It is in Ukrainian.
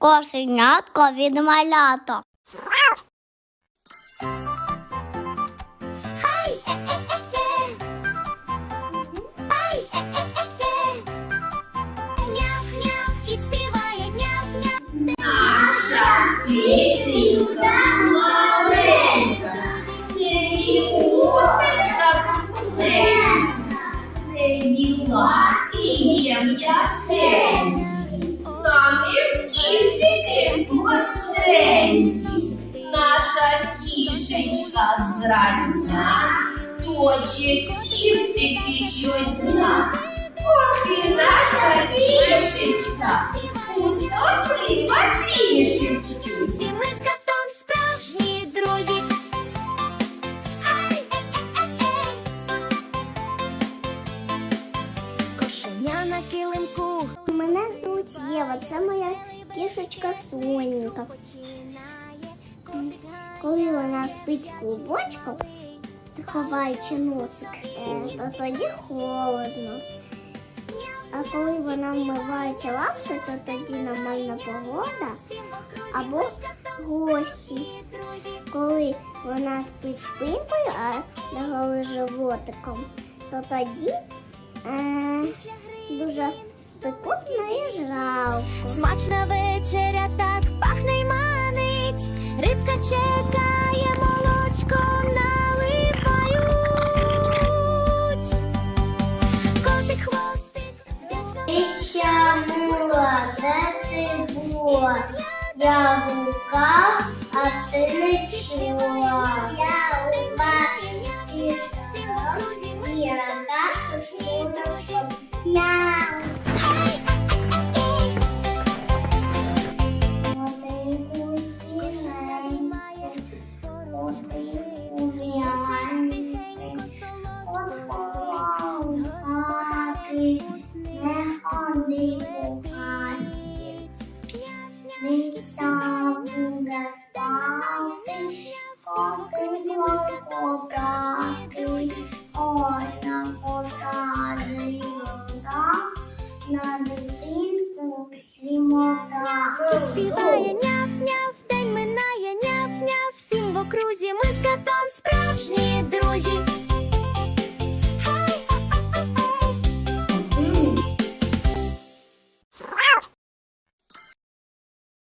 Кошенятко від малята. Співає, няв-няв. Уточка куценька, біла і та гостренькі. Наша тішечка зрання точить ківтики щодня, поки наша звуть це моя кішечка Сонька. Коли вона спить клубочком, ховаючи носик, е, то тоді холодно. А коли вона вмивається лапки, то тоді нормальна погода або гості. Коли вона спить спинкою, а голи животиком, то тоді е, дуже спекотно і. Смачна вечеря так пахне й манить. Рибка чекає, молочко наливають. Котик хвостик вдячно. Ти? Я Буде спати, поки горко брати, ой, на потади вода, на дитинку лімота. Співає няв-няв, день минає няв-няв. Всім в окрузі ми з котом справді